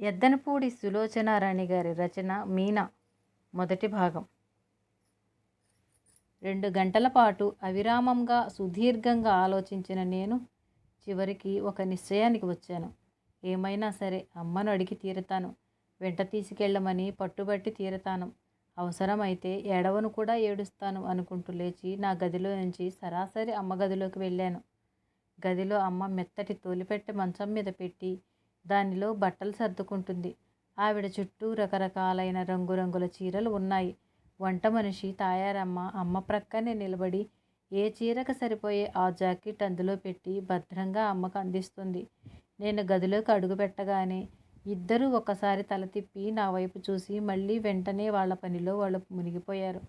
ఎద్దనపూడి సులోచనారాణి గారి రచన మీనా మొదటి భాగం. రెండు గంటల పాటు అవిరామంగా సుదీర్ఘంగా ఆలోచించిన నేను చివరికి ఒక నిశ్చయానికి వచ్చాను. ఏమైనా సరే అమ్మను అడిగి తీరతాను. వెంట తీసుకెళ్ళమని పట్టుబట్టి తీరతాను. అవసరమైతే ఏడవను కూడా ఏడుస్తాను అనుకుంటూ లేచి నా గదిలో నుంచి సరాసరి అమ్మ గదిలోకి వెళ్ళాను. గదిలో అమ్మ మెత్తటి తోలిపెట్టె మంచం మీద పెట్టి దానిలో బట్టలు సర్దుకుంటుంది. ఆవిడ చుట్టూ రకరకాలైన రంగురంగుల చీరలు ఉన్నాయి. వంట మనిషి తాయారమ్మ అమ్మ ప్రక్కనే నిలబడి ఏ చీరకు సరిపోయే ఆ జాకెట్ అందులో పెట్టి భద్రంగా అమ్మకు అందిస్తుంది. నేను గదిలోకి అడుగు పెట్టగానే ఇద్దరూ ఒకసారి తల తిప్పి నా వైపు చూసి మళ్ళీ వెంటనే వాళ్ళ పనిలో వాళ్ళు మునిగిపోయారు.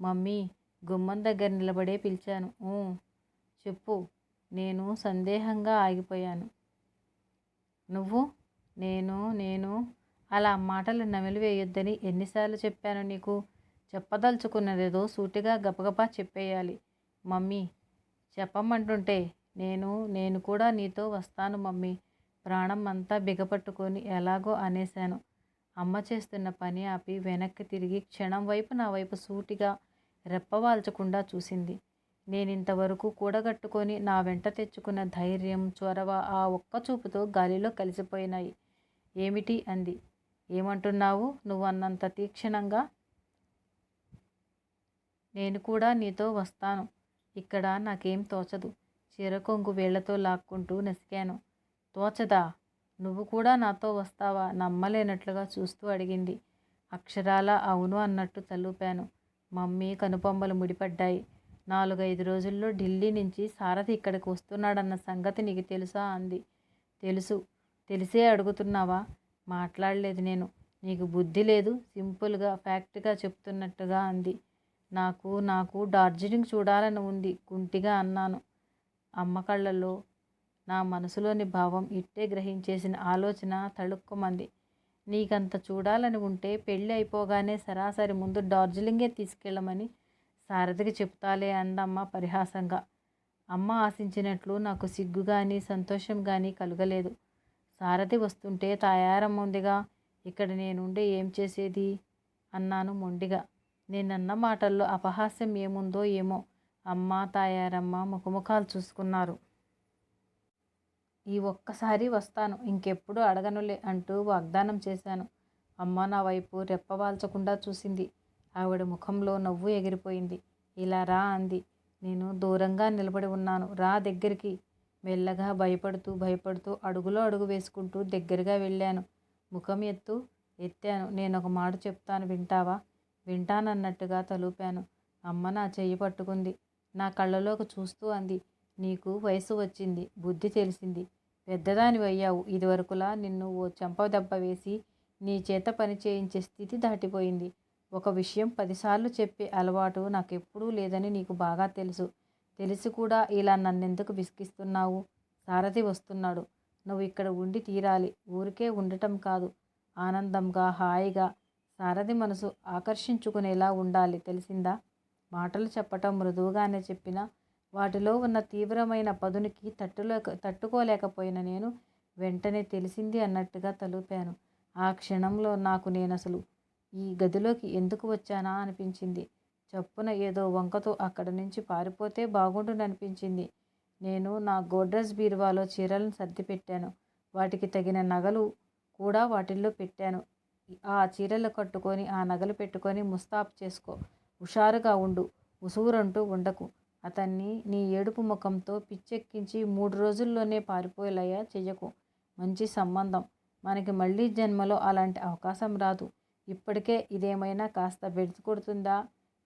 మమ్మీ గుమ్మం దగ్గర నిలబడే పిలిచాను. చెప్పు. నేను సందేహంగా ఆగిపోయాను. నువ్వు నేను నేను అలా మాటలు నమిలి వేయొద్దని ఎన్నిసార్లు చెప్పాను నీకు? చెప్పదలుచుకున్నదేదో సూటిగా గబగబా చెప్పేయాలి. మమ్మీ చెప్పమంటుంటే నేను నేను కూడా నీతో వస్తాను మమ్మీ. ప్రాణం అంతా బిగపట్టుకొని ఎలాగో అనేశాను. అమ్మ చేస్తున్న పని ఆపి వెనక్కి తిరిగి క్షణం వైపు నా వైపు సూటిగా రెప్పవాల్చకుండా చూసింది. నేనింతవరకు కూడగట్టుకొని నా వెంట తెచ్చుకున్న ధైర్యం చొరవ ఆ ఒక్క చూపుతో గాలిలో కలిసిపోయినాయి. ఏమిటి అంది. ఏమంటున్నావు? నువ్వు అన్నంత తీక్షణంగా? నేను కూడా నీతో వస్తాను. ఇక్కడ నాకేం తోచదు. చీరకొంగు వేళ్ళతో లాక్కుంటూ నసికాను. తోచదా? నువ్వు కూడా నాతో వస్తావా? నమ్మలేనట్లుగా చూస్తూ అడిగింది. అక్షరాల అవును అన్నట్టు తలూపాను. మమ్మీ కనుపొమ్మలు ముడిపడ్డాయి. నాలుగైదు రోజుల్లో ఢిల్లీ నుంచి సారథి ఇక్కడికి వస్తున్నాడన్న సంగతి నీకు తెలుసా అంది. తెలుసు. తెలిసే అడుగుతున్నావా? మాట్లాడలేదు నేను. నీకు బుద్ధి లేదు? సింపుల్గా ఫ్యాక్ట్గా చెప్తున్నట్టుగా అంది. నాకు నాకు డార్జిలింగ్ చూడాలని ఉంది కుంటిగా అన్నాను. అమ్మ కళ్ళల్లో నా మనసులోని భావం ఇట్టే గ్రహించేసిన ఆలోచన తళుక్కుమంది. నీకంత చూడాలని ఉంటే పెళ్ళి అయిపోగానే సరాసరి ముందు డార్జిలింగే తీసుకెళ్ళమని సారథికి చెప్తాలే అందమ్మ పరిహాసంగా. అమ్మ ఆశించినట్లు నాకు సిగ్గు కానీ సంతోషం కానీ కలగలేదు. సారథి వస్తుంటే తయారం ఉందిగా ఇక్కడ నేనుండే ఏం చేసేది? అన్నాను మొండిగా. నేనన్న మాటల్లో అపహాస్యం ఏముందో ఏమో అమ్మ తాయారమ్మ ముఖముఖాలు చూసుకున్నారు. ఈ ఒక్కసారి వస్తాను ఇంకెప్పుడు అడగనులే అంటూ వాగ్దానం చేశాను. అమ్మ నా వైపు రెప్పవాల్చకుండా చూసింది. ఆవిడ ముఖంలో నవ్వు ఎగిరిపోయింది. ఇలా రా అంది. నేను దూరంగా నిలబడి ఉన్నాను. రా దగ్గరికి. మెల్లగా భయపడుతూ భయపడుతూ అడుగులో అడుగు వేసుకుంటూ దగ్గరగా వెళ్ళాను. ముఖం ఎత్తు ఎత్తాను. నేను ఒక మాట చెప్తాను. వింటావా? వింటానన్నట్టుగా తలూపాను. అమ్మ నా చెయ్యి పట్టుకుంది. నా కళ్ళలోకి చూస్తూ అంది. నీకు వయసు వచ్చింది. బుద్ధి తెలిసింది. పెద్దదాని అయ్యావు. ఇదివరకులా నిన్ను ఓ చెంప దెబ్బ వేసి నీ చేత పని చేయించే స్థితి దాటిపోయింది. ఒక విషయం పదిసార్లు చెప్పే అలవాటు నాకు ఎప్పుడూ లేదని నీకు బాగా తెలుసు. తెలిసి కూడా ఇలా నన్నెందుకు విసిగిస్తున్నావు? సారథి వస్తున్నాడు. నువ్వు ఇక్కడ ఉండి తీరాలి. ఊరికే ఉండటం కాదు. ఆనందంగా హాయిగా సారథి మనసు ఆకర్షించుకునేలా ఉండాలి. తెలిసిందా? మాటలు చెప్పటం మృదువుగానే చెప్పినా వాటిలో ఉన్న తీవ్రమైన పదునికి తట్టులేక తట్టుకోలేకపోయిన నేను వెంటనే తెలిసింది అన్నట్టుగా తలుపాను. ఆ క్షణంలో నాకు నేను అసలు ఈ గదిలోకి ఎందుకు వచ్చానా అనిపించింది. చప్పున ఏదో వంకతో అక్కడి నుంచి పారిపోతే బాగుండుననిపించింది. నేను నా గోడ్రెజ్ బీరువాలో చీరలను సర్దిపెట్టాను. వాటికి తగిన నగలు కూడా వాటిల్లో పెట్టాను. ఆ చీరలు కట్టుకొని ఆ నగలు పెట్టుకొని ముస్తాబ్ చేసుకో. హుషారుగా ఉండు. ఉసూరంటూ ఉండకు. అతన్ని నీ ఏడుపు ముఖంతో పిచ్చెక్కించి మూడు రోజుల్లోనే పారిపోయేలాగా చెయ్యకు. మంచి సంబంధం. మనకి మళ్ళీ జన్మలో అలాంటి అవకాశం రాదు. ఇప్పటికే ఇదేమైనా కాస్త బెడిసి కొడుతుందా?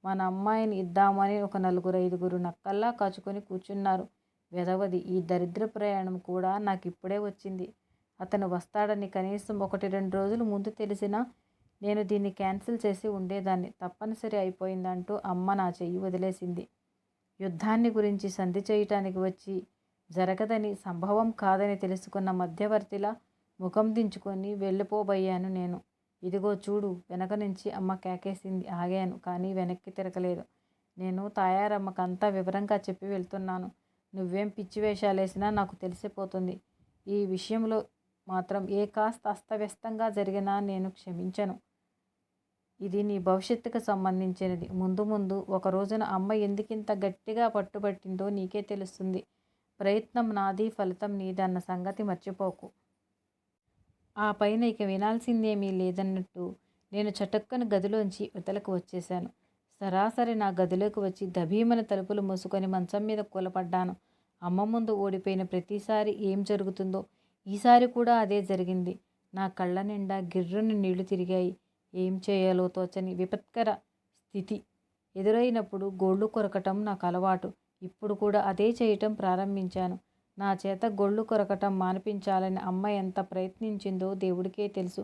మన అమ్మాయిని ఇద్దామని ఒక నలుగురు ఐదుగురు నక్కల్లా కాచుకొని కూర్చున్నారు. వెదవది ఈ దరిద్ర ప్రయాణం కూడా నాకు ఇప్పుడే వచ్చింది. అతను వస్తాడని కనీసం ఒకటి రెండు రోజులు ముందు తెలిసినా నేను దీన్ని క్యాన్సిల్ చేసి ఉండేదాన్ని. తప్పనిసరి అయిపోయిందంటూ అమ్మ నా చెయ్యి వదిలేసింది. యుద్ధాన్ని గురించి సంధి చేయటానికి వచ్చి జరగదని సంభవం కాదని తెలుసుకున్న మధ్యవర్తిలా ముఖం దించుకొని వెళ్ళిపోబోయాను నేను. ఇదిగో చూడు వెనక నుంచి అమ్మ కేకేసింది. ఆగాను కానీ వెనక్కి తిరగలేదు. నేను తాయారమ్మకంతా వివరంగా చెప్పి వెళ్తున్నాను. నువ్వేం పిచ్చి వేషాలేసినా నాకు తెలిసిపోతుంది. ఈ విషయంలో మాత్రం ఏ కాస్త అస్తవ్యస్తంగా జరిగినా నేను క్షమించను. ఇది నీ భవిష్యత్తుకు సంబంధించినది. ముందు ముందు ఒక రోజున అమ్మ ఎందుకింత గట్టిగా పట్టుబట్టిందో నీకే తెలుస్తుంది. ప్రయత్నం నాది ఫలితం నీదన్న సంగతి మర్చిపోకు. ఆ పైన ఇక వినాల్సిందేమీ లేదన్నట్టు నేను చటుక్కన గదిలోంచి ఉతలకు వచ్చేశాను. సరాసరి నా గదిలోకి వచ్చి దభీమన తలుపులు మూసుకొని మంచం మీద కూలపడ్డాను. అమ్మ ముందు ఓడిపోయిన ప్రతిసారి ఏం జరుగుతుందో ఈసారి కూడా అదే జరిగింది. నా కళ్ళ నిండా గిర్రుని నీళ్ళు తిరిగాయి. ఏం చేయాలో తోచని విపత్కర స్థితి ఎదురైనప్పుడు గోళ్ళు కొరకటం నాకు అలవాటు. ఇప్పుడు కూడా అదే చేయటం ప్రారంభించాను. నా చేత గొళ్ళు కొరకటం మానిపించాలని అమ్మ ఎంత ప్రయత్నించిందో దేవుడికే తెలుసు.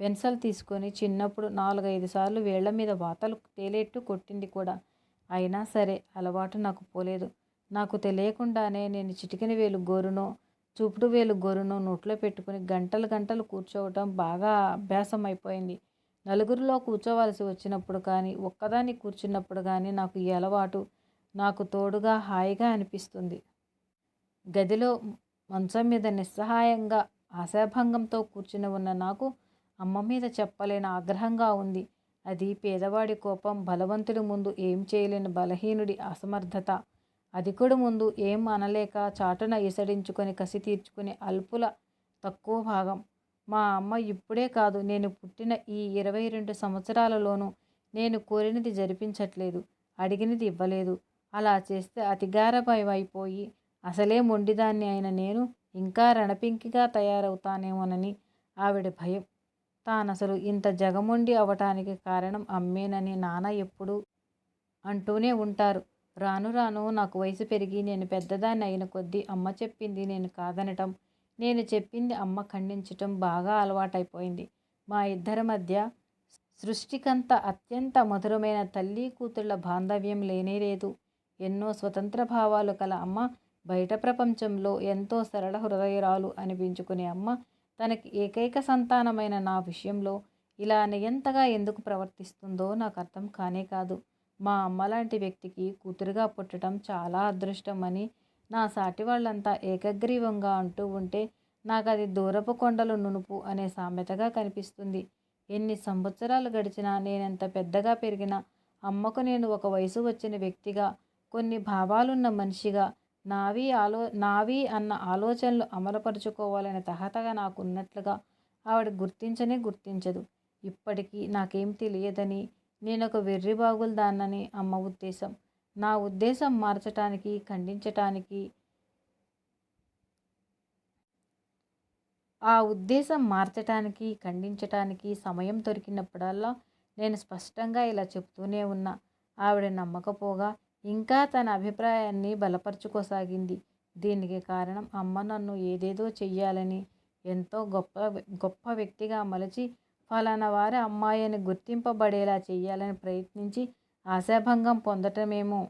పెన్సిల్ తీసుకొని చిన్నప్పుడు నాలుగైదు సార్లు వేళ్ళ మీద వాతలు తేలేట్టు కొట్టింది కూడా. అయినా సరే అలవాటు నాకు పోలేదు. నాకు తెలియకుండానే నేను చిటికిన వేలు గోరునో చూపుడు వేలు గోరునో నోట్లో పెట్టుకుని గంటలు గంటలు కూర్చోవటం బాగా అభ్యాసం అయిపోయింది నలుగురిలో కూర్చోవలసి వచ్చినప్పుడు కానీ ఒక్కదాన్ని కూర్చున్నప్పుడు కానీ నాకు ఈ అలవాటు నాకు తోడుగా హాయిగా అనిపిస్తుంది. గదిలో మంచం మీద నిస్సహాయంగా ఆశాభంగంతో కూర్చుని ఉన్న నాకు అమ్మ మీద చెప్పలేని ఆగ్రహంగా ఉంది. అది పేదవాడి కోపం బలవంతుడి ముందు ఏం చేయలేని బలహీనుడి అసమర్థత. అధికుడు ముందు ఏం అనలేక చాటున ఇసడించుకొని కసి తీర్చుకుని అల్పుల తక్కువ భాగం. మా అమ్మ ఇప్పుడే కాదు నేను పుట్టిన ఈ ఇరవై రెండు సంవత్సరాలలోనూ నేను కోరినది జరిపించట్లేదు అడిగినది ఇవ్వలేదు. అలా చేస్తే అతిగారభయమైపోయి అసలే మొండిదాన్ని అయిన నేను ఇంకా రణపింకిగా తయారవుతానేమోనని ఆవిడ భయం. తానసలు ఇంత జగమొండి అవటానికి కారణం అమ్మేనని నాన్న ఎప్పుడు అంటూనే ఉంటారు. రాను రాను నాకు వయసు పెరిగి నేను పెద్దదాన్ని అయిన కొద్దీ అమ్మ చెప్పింది నేను కాదనటం నేను చెప్పింది అమ్మ ఖండించటం బాగా అలవాటైపోయింది. మా ఇద్దరి మధ్య సృష్టికంత అత్యంత మధురమైన తల్లి కూతుళ్ళ బాంధవ్యం లేనేలేదు ఎన్నో స్వతంత్ర భావాలు కల అమ్మ బయట ప్రపంచంలో ఎంతో సరళ హృదయరాలు అనిపించుకునే అమ్మ తనకి ఏకైక సంతానమైన నా విషయంలో ఇలా నియంతగా ఎందుకు ప్రవర్తిస్తుందో నాకు అర్థం కానే కాదు. మా అమ్మ లాంటి వ్యక్తికి కూతురుగా పుట్టడం చాలా అదృష్టం అని నా సాటి వాళ్ళంతా ఏకగ్రీవంగా అంటూ ఉంటే నాకు అది దూరపు కొండలు నునుపు అనే సామెతగా కనిపిస్తుంది. ఎన్ని సంవత్సరాలు గడిచినా నేనెంత పెద్దగా పెరిగినా అమ్మకు నేను ఒక వయసు వచ్చిన వ్యక్తిగా కొన్ని భావాలున్న మనిషిగా నావి ఆలో నావి అన్న ఆలోచనలు అమలుపరుచుకోవాలనే తహతగా నాకు ఉన్నట్లుగా ఆవిడ గుర్తించనే గుర్తించదు. ఇప్పటికీ నాకేం తెలియదని నేను ఒక వెర్రిబాగులు దాన్నని అమ్మ ఉద్దేశం. నా ఉద్దేశం మార్చటానికి ఖండించటానికి ఆ ఉద్దేశం మార్చటానికి ఖండించటానికి సమయం దొరికినప్పుడల్లా నేను స్పష్టంగా ఇలా చెప్తూనే ఉన్నా. ఆవిడ నమ్మకపోగా ఇంకా తన అభిప్రాయాన్ని బలపరుచుకోసాగింది. దీనికి కారణం అమ్మ నన్ను ఏదేదో చెయ్యాలని ఎంతో గొప్ప గొప్ప వ్యక్తిగా మలచి ఫలానా వారి అమ్మాయి అని గుర్తింపబడేలా చేయాలని ప్రయత్నించి ఆశాభంగం పొందటమేమో.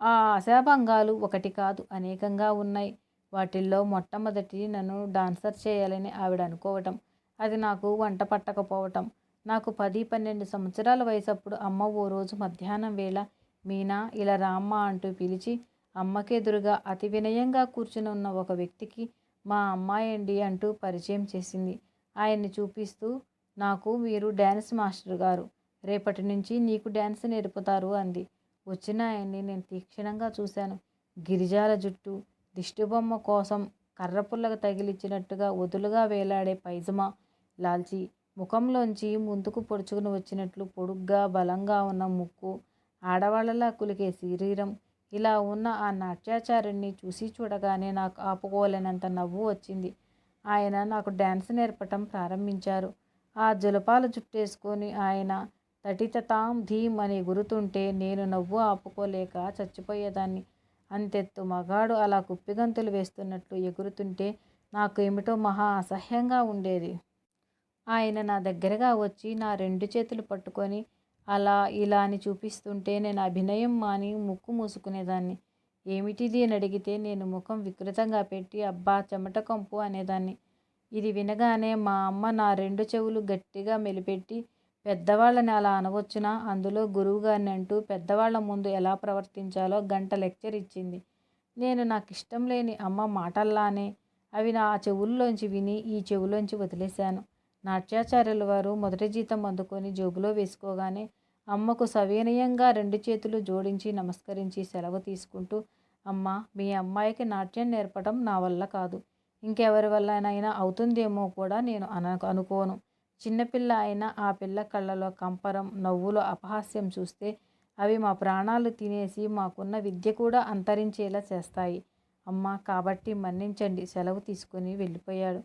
ఆ ఆశాభంగాలు ఒకటి కాదు అనేకంగా ఉన్నాయి. వాటిల్లో మొట్టమొదటి నన్ను డాన్సర్ చేయాలని ఆవిడ అనుకోవటం అది నాకు వంట పట్టకపోవటం. నాకు పది పన్నెండు సంవత్సరాల వయసప్పుడు అమ్మ ఓ రోజు మధ్యాహ్నం వేళ మీనా ఇలా రామ్మ అంటూ పిలిచి అమ్మకెదురుగా అతి వినయంగా కూర్చుని ఉన్న ఒక వ్యక్తికి మా అమ్మాయండి అంటూ పరిచయం చేసింది. ఆయన్ని చూపిస్తూ నాకు మీరు డ్యాన్స్ మాస్టర్ గారు. రేపటి నుంచి నీకు డ్యాన్స్ నేర్పుతారు అంది. వచ్చిన ఆయన్ని నేను తీక్షణంగా చూశాను. గిరిజాల జుట్టు దిష్టిబొమ్మ కోసం కర్రపుల్లగా తగిలిచ్చినట్టుగా వదులుగా వేలాడే పైజమా లాల్చి ముఖంలోంచి ముందుకు పొడుచుకుని వచ్చినట్లు పొడుగ్గా బలంగా ఉన్న ముక్కు ఆడవాళ్ళలా కులికే శరీరం. ఇలా ఉన్న ఆ నాట్యాచార్యుణ్ణి చూసి చూడగానే నాకు ఆపుకోలేనంత నవ్వు వచ్చింది. ఆయన నాకు డ్యాన్స్ నేర్పటం ప్రారంభించారు. ఆ జులపాలు జుట్టేసుకొని ఆయన తటితతాం ధీమ్ అని గురుతుంటే నేను నవ్వు ఆపుకోలేక చచ్చిపోయేదాన్ని. అంతెత్తు మగాడు అలా కుప్పిగంతులు వేస్తున్నట్లు ఎగురుతుంటే నాకు ఏమిటో మహా అసహ్యంగా ఉండేది. ఆయన నా దగ్గరగా వచ్చి నా రెండు చేతులు పట్టుకొని అలా ఇలా అని చూపిస్తుంటే నేను అభినయం మాని ముక్కు మూసుకునేదాన్ని. ఏమిటిది అని అడిగితే నేను ముఖం వికృతంగా పెట్టి అబ్బా చెమట కంపు అనేదాన్ని. ఇది వినగానే మా అమ్మ నా రెండు చెవులు గట్టిగా మెలిపెట్టి పెద్దవాళ్ళని అలా అనవచ్చునా? అందులో గురువుగారిని అంటూ పెద్దవాళ్ళ ముందు ఎలా ప్రవర్తించాలో గంట లెక్చర్ ఇచ్చింది. నేను నాకు ఇష్టం లేని అమ్మ మాటల్లానే అవి నా చెవుల్లోంచి విని ఈ చెవులోంచి వదిలేశాను. నాట్యాచార్యుల వారు మొదటి జీతం అందుకొని జోబులో వేసుకోగానే అమ్మకు సవినయంగా రెండు చేతులు జోడించి నమస్కరించి సెలవు తీసుకుంటూ అమ్మ మీ అమ్మాయికి నాట్యం నేర్పడం నా వల్ల కాదు. ఇంకెవరి వల్లనైనా అవుతుందేమో కూడా నేను అన అనుకోను. చిన్నపిల్ల అయినా ఆ పిల్ల కళ్ళలో కంపరం నవ్వులో అపహాస్యం చూస్తే అవి మా ప్రాణాలు తినేసి మాకున్న విద్య కూడా అంతరించేలా చేస్తాయి. అమ్మ కాబట్టి మన్నించండి. సెలవు తీసుకుని వెళ్ళిపోయాడు.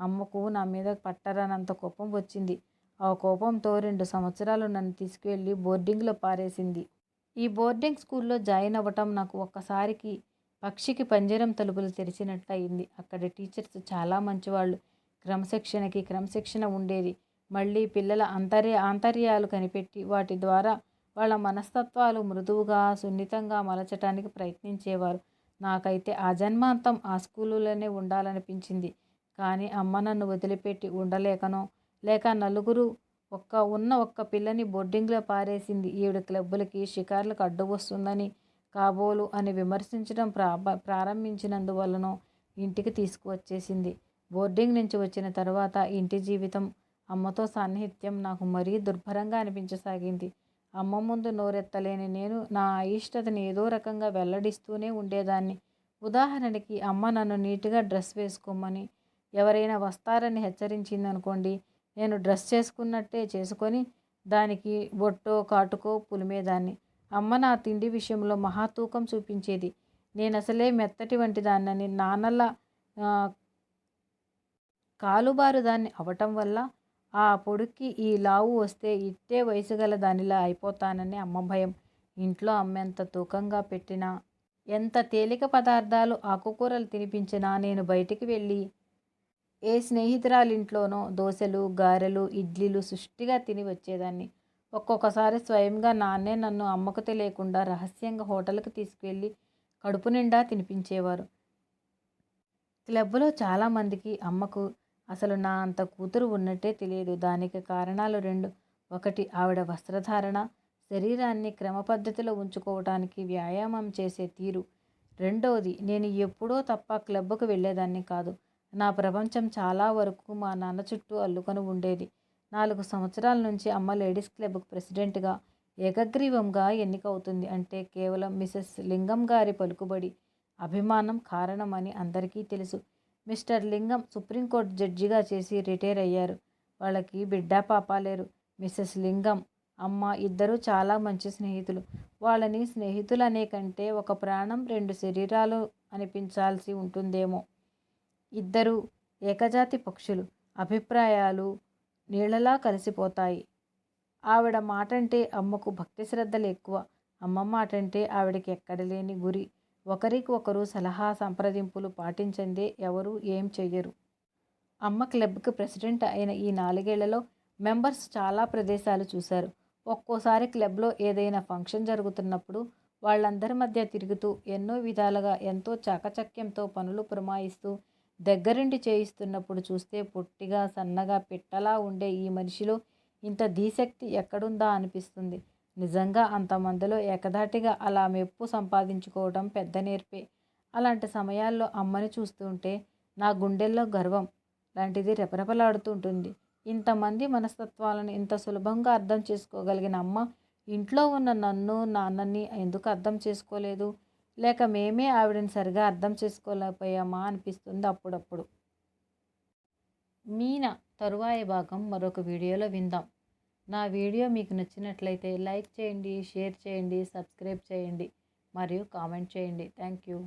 అమ్మకు నా మీద పట్టరానంత కోపం వచ్చింది. ఆ కోపంతో రెండు సంవత్సరాలు నన్ను తీసుకువెళ్ళి బోర్డింగ్లో పారేసింది. ఈ బోర్డింగ్ స్కూల్లో జాయిన్ అవ్వటం నాకు ఒక్కసారికి పక్షికి పంజరం తలుపులు తెరిచినట్టు అయింది అక్కడ టీచర్స్ చాలా మంచివాళ్ళు. క్రమశిక్షణకి క్రమశిక్షణ ఉండేది. మళ్ళీ పిల్లల అంతర్య ఆంతర్యాలు కనిపెట్టి వాటి ద్వారా వాళ్ళ మనస్తత్వాలు మృదువుగా సున్నితంగా మలచటానికి ప్రయత్నించేవారు. నాకైతే ఆ జన్మాంతం ఆ స్కూలులోనే ఉండాలనిపించింది. కానీ అమ్మ నన్ను వదిలిపెట్టి ఉండలేకనో లేక నలుగురు ఒక్క ఉన్న ఒక్క పిల్లని బోర్డింగ్లో పారేసింది. ఈవిడ క్లబ్బులకి షికార్లకు అడ్డు వస్తుందని కాబోలు అని విమర్శించడం ప్రాబ ప్రారంభించినందువలనో ఇంటికి తీసుకువచ్చేసింది. బోర్డింగ్ నుంచి వచ్చిన తర్వాత ఇంటి జీవితం అమ్మతో సాన్నిహిత్యం నాకు మరీ దుర్భరంగా అనిపించసాగింది. అమ్మ ముందు నోరెత్తలేని నేను నా అయిష్టతని ఏదో రకంగా వెల్లడిస్తూనే ఉండేదాన్ని. ఉదాహరణకి అమ్మ నన్ను నీట్గా డ్రెస్ వేసుకోమని ఎవరైనా వస్తారని హెచ్చరించిందనుకోండి నేను డ్రెస్ చేసుకున్నట్టే చేసుకొని దానికి బొట్టో కాటుకో పులిమేదాన్ని. అమ్మ నా తిండి విషయంలో మహాతూకం చూపించేది. నేను అసలే మెత్తటి వంటి దాన్నని నాన్నల కాలుబారు దాన్ని అవటం వల్ల ఆ పొడుక్కి ఈ లావు వస్తే ఇట్టే వయసు గల దానిలా అయిపోతానని అమ్మ భయం. ఇంట్లో అమ్మెంత తూకంగా పెట్టినా ఎంత తేలిక పదార్థాలు ఆకుకూరలు తినిపించినా నేను బయటికి వెళ్ళి ఏ స్నేహితురాలింట్లోనో దోశలు గారెలు ఇడ్లీలు సుష్టిగా తిని వచ్చేదాన్ని. ఒక్కొక్కసారి స్వయంగా నాన్నే నన్ను అమ్మకు తెలియకుండా రహస్యంగా హోటల్కి తీసుకువెళ్ళి కడుపు నిండా తినిపించేవారు. క్లబ్లో చాలామందికి అమ్మకు అసలు నా అంత కూతురు ఉన్నట్టే తెలియదు. దానికి కారణాలు రెండు. ఒకటి ఆవిడ వస్త్రధారణ శరీరాన్ని క్రమపద్ధతిలో ఉంచుకోవటానికి వ్యాయామం చేసే తీరు. రెండవది నేను ఎప్పుడో తప్ప క్లబ్కు వెళ్ళేదాన్ని కాదు. నా ప్రపంచం చాలా వరకు మా నాన్న చుట్టూ అల్లుకొని ఉండేది. నాలుగు సంవత్సరాల నుంచి అమ్మ లేడీస్ క్లబ్కు ప్రెసిడెంట్గా ఏకగ్రీవంగా ఎన్నికవుతుంది అంటే కేవలం మిసెస్ లింగం గారి పలుకుబడి అభిమానం కారణమని అందరికీ తెలుసు. మిస్టర్ లింగం సుప్రీంకోర్టు జడ్జిగా చేసి రిటైర్ అయ్యారు. వాళ్ళకి బిడ్డ పాప లేరు మిస్సెస్ లింగం అమ్మ ఇద్దరూ చాలా మంచి స్నేహితులు. వాళ్ళని స్నేహితులనే కంటే ఒక ప్రాణం రెండు శరీరాలు అనిపించాల్సి ఉంటుందేమో. ఇద్దరు ఏకజాతి పక్షులు. అభిప్రాయాలు నీళ్ళలా కలిసిపోతాయి. ఆవిడ మాటంటే అమ్మకు భక్తి శ్రద్ధలు ఎక్కువ. అమ్మ మాటంటే ఆవిడకి ఎక్కడ లేని గురి. ఒకరికి ఒకరు సలహా సంప్రదింపులు పాటించందే ఎవరు ఏం చెయ్యరు. అమ్మ క్లబ్కి ప్రెసిడెంట్ అయిన ఈ నాలుగేళ్ళలో మెంబర్స్ చాలా ప్రదేశాలు చూశారు. ఒక్కోసారి క్లబ్లో ఏదైనా ఫంక్షన్ జరుగుతున్నప్పుడు వాళ్ళందరి మధ్య తిరుగుతూ ఎన్నో విధాలుగా ఎంతో చాకచక్యంతో పనులు పురమాయిస్తూ దగ్గరుండి చేయిస్తున్నప్పుడు చూస్తే పొట్టిగా సన్నగా పిట్టలా ఉండే ఈ మనిషిలో ఇంత ధీశక్తి ఎక్కడుందా అనిపిస్తుంది. నిజంగా అంతమందిలో ఏకధాటిగా అలా మెప్పు సంపాదించుకోవడం పెద్ద నేర్పే. అలాంటి సమయాల్లో అమ్మని చూస్తుంటే నా గుండెల్లో గర్వం లాంటిది రెపరెపలాడుతుంటుంది. ఇంతమంది మనస్తత్వాలను ఇంత సులభంగా అర్థం చేసుకోగలిగిన అమ్మ ఇంట్లో ఉన్న నన్ను నాన్నని ఎందుకు అర్థం చేసుకోలేదు? లేక మేమే ఆవిడని సరిగా అర్థం చేసుకోలేకపోయామా అనిపిస్తుంది అప్పుడప్పుడు. మీనా తరువాయి భాగం మరొక వీడియోలో విందాం. నా వీడియో మీకు నచ్చినట్లయితే లైక్ చేయండి షేర్ చేయండి సబ్స్క్రైబ్ చేయండి మరియు కామెంట్ చేయండి. Thank you.